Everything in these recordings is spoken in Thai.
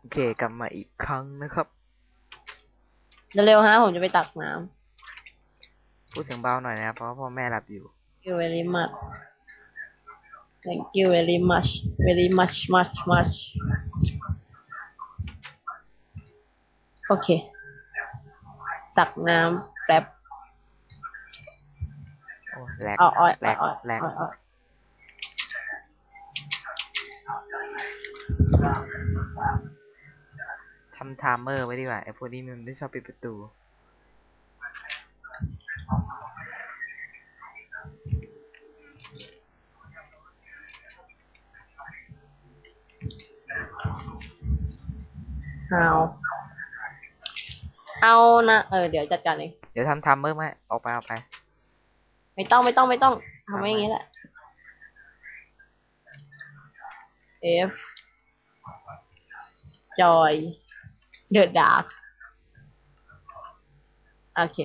โอเคกลับมาอีกครั้งนะครับเร็วๆฮะผมจะไปตักน้พูดเสียงเบาหน่อยนะครับเพราะว่าพ่อแม่หลับอยู่ำ Thank you very much Thank you very much very much much much โอเค ตักน้ำแป๊บโอ้แหลกเอาอ้อยแหลกอ้อยแหลก อ้อยอ้อย ทำไทม์เมอร์ไว้ดีกว่าไอ้พวกนี้มันไม่ชอบปิดประตู เอาเอานะ เออ เดี๋ยวจัดการเอง เดี๋ยวทำไทม์เมอร์ไหมาออกไปเอาไป ไม่ต้องไม่ต้องไม่ต้องทำทำไมไว้อย่างนี้แหละ F Joy The Dark โอเค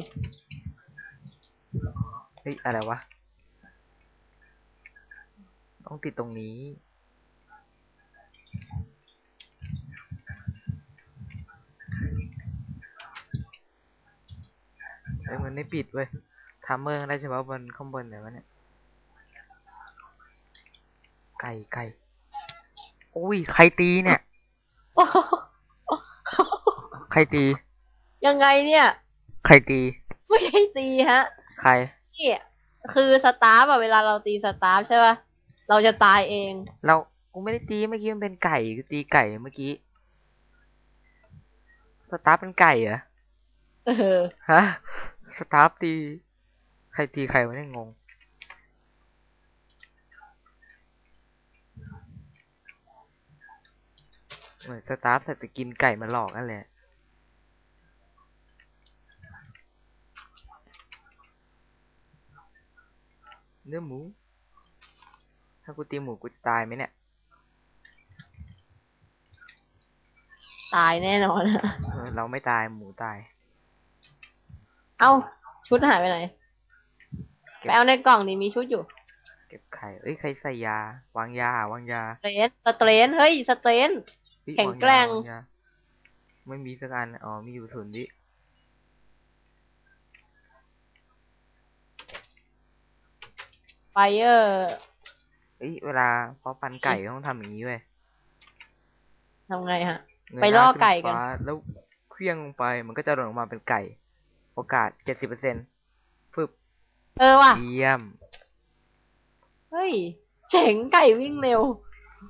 เฮ้ย อะไรวะ ต้องติดตรงนี้ เฮ้ย มันไม่ปิดเว้ยไทม์เมอร์ได้เฉพาะบนข้างบนเดี๋ยววะเนี่ย ไก่ไก่ อุ้ย ใครตีเนี่ย ใครตี ยังไงเนี่ย ใครตี ไม่ได้ตีฮะ ใครนี่คือสตาร์ฟอะเวลาเราตีสตาร์ฟใช่ป่ะเราจะตายเอง เรากูไม่ได้ตีเมื่อกี้มันเป็นไก่กูตีไก่เมื่อกี้ สตาร์ฟเป็นไก่เหรอเออฮะสตาฟตี ใครตีใครวะเนี่ยงงเหมือนสตาฟแต่จะกินไก่มาหลอกนั่นแหละ เนื้อหมู ถ้ากูตีหมูกูจะตายไหมเนี่ย ตายแน่นอนอะเออเราไม่ตายหมูตายเอ้า ชุดหายไปไหน เก็บไปเอาในกล่องนี่มีชุดอยู่ เก็บไข่เอ้ยใครใส่ยา วางยาวางยาสเตรนสเตรนเฮ้ย สเตรน เฮ้ยแข็งวาแกร่งยาวาาไม่มีสักอันอ๋อมีอยู่ศูนย์วิ ไฟเออร์เอ้ยเวลาเพาะพันธุ์ไก่ต้องทำอย่างนี้เว้ยทำไงฮะเงยไปหน้าล่อขึ้ไก่กันฟ้าแล้วเคลี้ยงลงไปมันก็จะหล่นออกมาเป็นไก่ โอกาสเจ็ดสิบเปอร์เซ็นต์ฟึบเออว่ะ เยี่ยม เฮ้ย เจ๋งไก่วิ่งเร็ว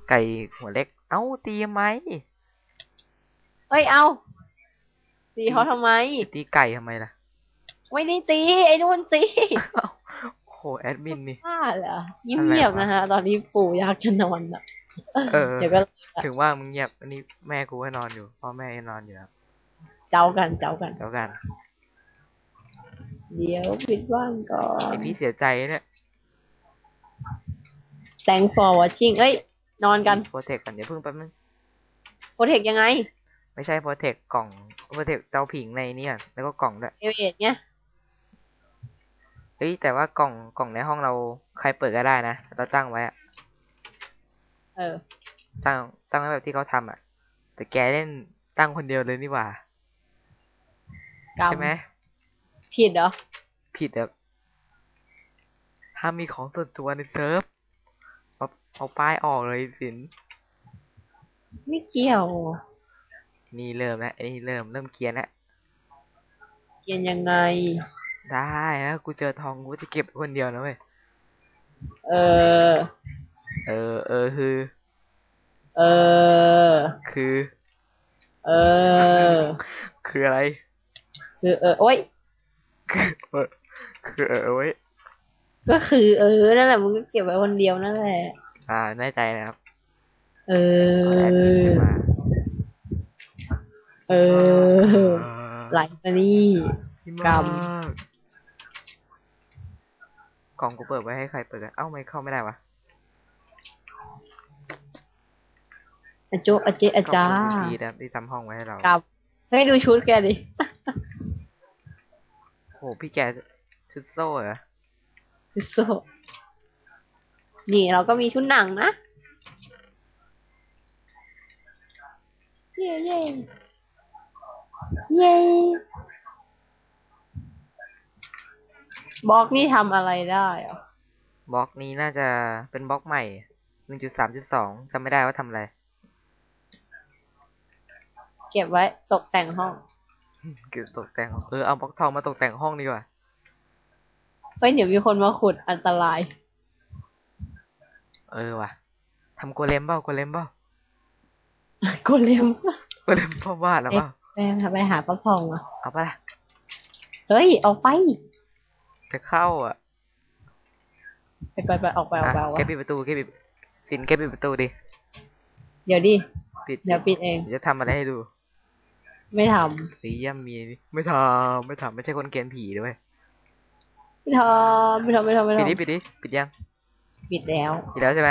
ไก่หัวเล็ก เอ้าตีไหมเฮ้ย เอา ตีเขาทำไมจะตีไก่ทำไมล่ะ ไม่ได้ตี ไอ้นู่นตีเอ้าโอ้โห แอดมินนี่บ้าเหรอเงียบๆนะฮะ ตอนนี้ปู่อยากจะนอนอะเออเดี๋ยวก็ถึงว่ามึงเงียบ อันนี้แม่กูก็นอนอยู่พ่อแม่ก็นอนอยู่ครับเจ้ากันเจ้ากันเดี๋ยวกัน เดี๋ยวปิดว่างก่อนพี่เสียใจเนี่ย thank for watching เอ้ย นอนกันโปรเทคก่อนอย่าเพิ่งแป๊บนึงโปรเทคยังไง ไม่ใช่โปรเทคกล่องโปรเทคเตาผิงในเนี่ยแล้วก็กล่องด้วยเอเอเนี่ย เฮ้ยแต่ว่ากล่องกล่องในห้องเราใครเปิดก็ได้นะเราตั้งไว้อะเออ ตั้งตั้งไว้แบบที่เขาทำอะ แต่แกเล่นตั้งคนเดียวเลยนี่หว่ากรรมใช่ไหมผิดเหรอผิดแบบห้ามมีของส่วนตัวในเซิร์ฟเอาเอาป้ายออกเลยสินไม่เกี่ยว นี่เริ่มแล้วอันนี้เริ่มเริ่มเกรียนแล้วเขียนยังไง ได้ฮะกูเจอทองกูจะเก็บคนเดียวนะเว้ย เออ เออ เออคือ เออ คือ เออ คืออะไร คือเออโอ้ย คือเออคือเออเว้ย ก็คือเออ นั่นแหละมึงก็เก็บไว้คนเดียวนั่นแหละ อ่าแน่ใจนะครับ เอแอดมินอมาเออไหลมานี่กรรม กล่องกูเปิดไว้ให้ใครเปิดกันเอ้าไม่เข้าไม่ได้วะอาโจอาเจอากล่จาองกูพีนะที่ทำห้องไว้ให้เรากับให้ดูชุดแกดิโหพี่แกชุดโซ่เหรอโซนี่เราก็มีชุดหนังนะเย้เย้เย้ บล็อกนี่ทำอะไรได้เหรอบล็อกนี้น่าจะเป็นบล็อกใหม่หนึ่งจุดสามจุดสองจำไม่ได้ว่าทำอะไร เก็บไว้ตกแต่งห้อง เกี่ยวกับตกแต่งเออเอาบล็อกทองมาตกแต่งห้องดีกว่าเฮ้ยเดี๋ยวมีคนมาขุดอันตราย เออว่ะทำโกเลมเปล่าโกเลมเปล่ากูเลี้ยงโกเลมพ่อบ้านหรือเปล่าไปหาไปหาปลาทองอะเอาปะล่ะเฮ้ยออกไป จะเข้าอะไปไปไปออกไปออกอะไปออกแกไปปิดประตูแกปิดสินแกปิดประตูดิเดี๋ยวดิปิดเดี๋ยวปิดเองเดี๋ยวจะทำอะไรให้ดู ไม่ทสีย่ำมีไม่ทำไม่ทำไม่ใช่คนเกณฑ์ผีด้วยำไม่ทำไม่ทำไม่ทำไม่ปิดทำดิปิดดิปิดยังปิดแล้วปิดแล้วใช่ไหม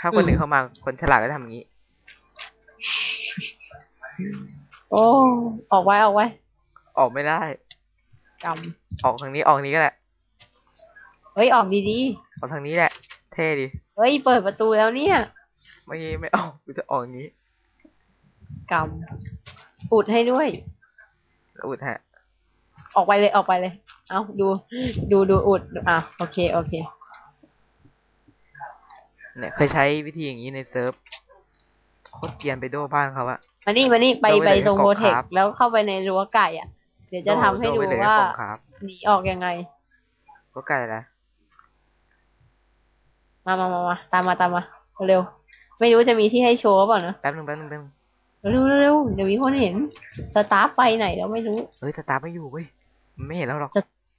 ถ้าคนอืมหนึ่งเข้ามาคนฉลาดก็ทำอย่างนี้ โอ้ออกไว้ออกไว้ ออกไม่ได้กออกทางนี้ออกทางนี้ก็แหละำ เฮ้ยออกดีออกทางนี้แหละ เท่ดีๆเฮ้ยเปิดประตูแล้วเนี่ยไม่ไม่ออกกูจะออกอย่างนี้กำอุดให้ด้วยอุดฮะออกไปเลยออกไปเลย เอาดูดูดูอุดอะโอเคโอเค เนี่ยเคยใช้วิธีอย่างนี้ในเซิร์ฟโคตรเกรียนไปโดบ้านเขาอะ มานี่มานี่ไปโดนไปไปเลยตรงกรอบโปรเทคครับ แล้วเข้าไปในรั้วไก่อะ เดี๋ยวจะทำให้ดูโไปเลยว่าของครับหนีออกยังไง ก็ไกลละ มามามามาตามมาตามมาเร็วไม่รู้จะมีที่ให้โชว์เปล่านะแป๊บนึงแป๊บนึงแป๊บนึงเร็วเร็วเร็วเดี๋ยวมีคนเห็นสตาฟไปไหนแล้วไม่รู้เฮ้ยสตาร์ทไม่อยู่เว้ยมันไม่เห็นแล้วหรอก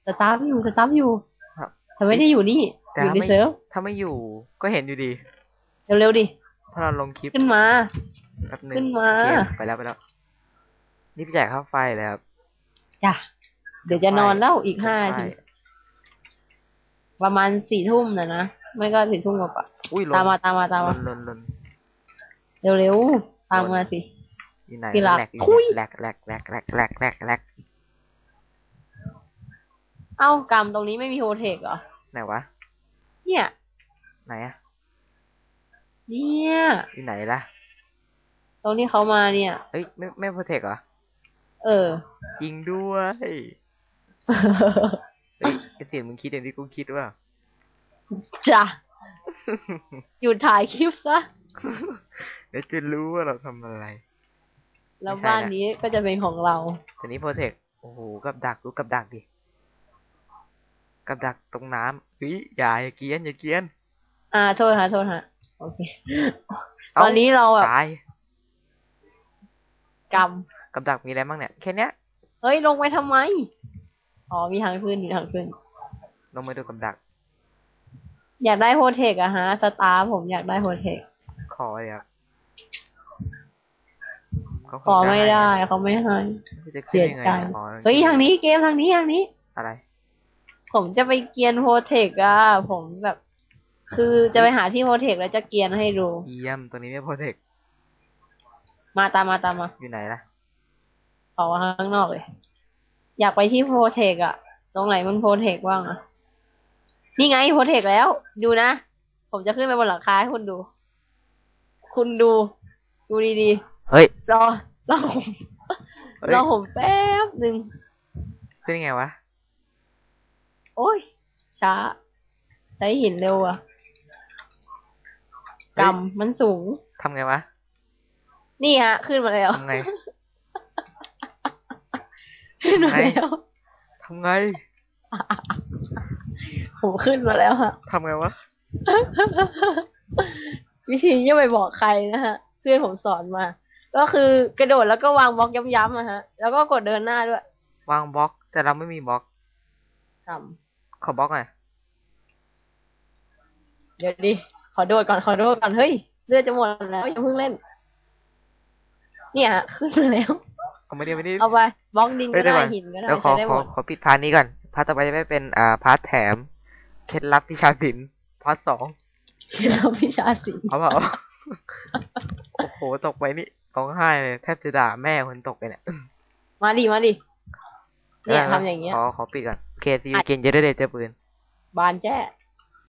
สตาฟอยู่สตาฟอยู่ครับแต่ไม่ได้อยู่นี่แต่อยู่ในไม่เซิร์ฟถ้าไม่อยู่ก็เห็นอยู่ดี เร็วเร็วดิเพราะเราลงคลิปขึ้นมาแป๊บนึงขึ้นมาโอเคไปแล้วไปแล้วนี่ไปจ่ายค่าไฟแล้วครับจ้ะเดี๋ยวจะนอนแล้วอีกห้านาไฟทีประมาณสี่ทุ่มนะนะ ไม่ก็สี่ทุ่มกว่าอุ้ยลๆตามมาตามมาตามลมานลนลนเร็วเร็วตามมาสิอยู่ไหนที่รักแหลกอยู่ทุยแหลกแหลกแหลกแหลกแหลกแหลกแหลกเอ้ากรรมตรงนี้ไม่มีโฮเทคเหรอไหนวะ เนี่ย ไหนอะเนี่ยอยู่ไหนล่ะ ตรงที่เขามาเนี่ยเฮ้ยไม่ไม่โปรเทคเหรอเออ จริงด้วยเฮ้ยไอเสียงมึงคิดอย่างที่กูคิดว่า จ้ะหยุดถ่ายคลิปซะเดี๋ยวจะรู้ว่าเราทำอะไร แล้วไม่ใช่บ้านละนี้ก็จะเป็นของเราทีนี้โปรเทคโอ้โหกับดักรู้กับดักดิกับดักตรงน้ำเฮ้ยอย่าอย่าเกรียนอย่าเกรียน อ่าโทษฮะโทษฮะโอเคเอ้าตอนนี้เราแบบตายกรรมกับดักมีอะไรบ้างเนี่ยแค่เนี้ยเฮ้ยลงไปทำไม อ๋อมีทางขึ้นมีทางขึ้น ลงมาดูกับดัก อยากได้โฮเทคอะฮะ สตาร์ผมอยากได้โฮเทค ขอเลยครับเขาคขอไม่ได้นะเขาไม่ให้ไม่รู้จะขึ้เสีนยยังไงใจอะอ๋อเฮ้ยทางนี้เกมทางนี้ทางนี้ อะไร ผมจะไปเกียนโฮเทคอะผมแบบ คือจะไปหาที่โฮเทคแล้วจะเกียนให้ดูเยี่ยมตัวนี้ไม่โปรเทคมาตามมาตามมาอยู่ไหนล่ะออกมาข้างนอกเลย อยากไปที่โฮเทคอะตรงไหนมันโฮเทคบ้างอะ นี่ไงโฮเทคแล้ว ดูนะ ผมจะขึ้นไปบนหลังคาให้คุณดู คุณดู ดูดีเฮ้ย ๆ รอ รอผมเฮ้ย รอผมแป๊บหนึ่ง ขึ้นยังไงวะ โอ้ย ช้า ใช้หินเร็วอะเฮ้ยกำมันสูง ทำไงวะ นี่ฮะ ขึ้นมาแล้ว ทำไง ขึ้นมาแล้ว ทำไง ผมขึ้นมาแล้วฮะทำไงวะ วิธีอย่าไปบอกใครนะฮะ เพื่อนผมสอนมา ก็คือกระโดดแล้วก็วางบล็อกย้ำๆอะฮะ แล้วก็กดเดินหน้าด้วย วางบล็อก แต่เราไม่มีบล็อกทขอบล็อกหน่อยำเดี๋ยวดิ ขอโดดก่อน ขอโดดก่อน เฮ้ย เลือดจะหมดแล้วอย่าเพิ่งเล่น เนี่ยฮะขึ้นมาแล้ว เอาไม่ได้ไม่ได้เอาไปบล็อกดินเฮ้ก็ยเดี๋ยวได้ก่อนหินก็ได้เดี๋ยวขอใช้ได้ขหอมดขอปิดพาร์ทนี้ก่อน พาร์ทต่อไปจะไม่เป็นอ่าพาร์ทแถม เคล็ดลับวิชาศิลป์พาร์ทสองที่เราพิชาสินเอาเปล่าโอ้โหตกไปนี่ร้องไห้เลยแทบจะด่าแม่คนตกไปเนี่ยมาดิมาดิเนี่ยได้ทำอย่างเงี้ยขอขอปิดก่อนโอเคซีอูเกนจะได้เจอปืนบานแจ้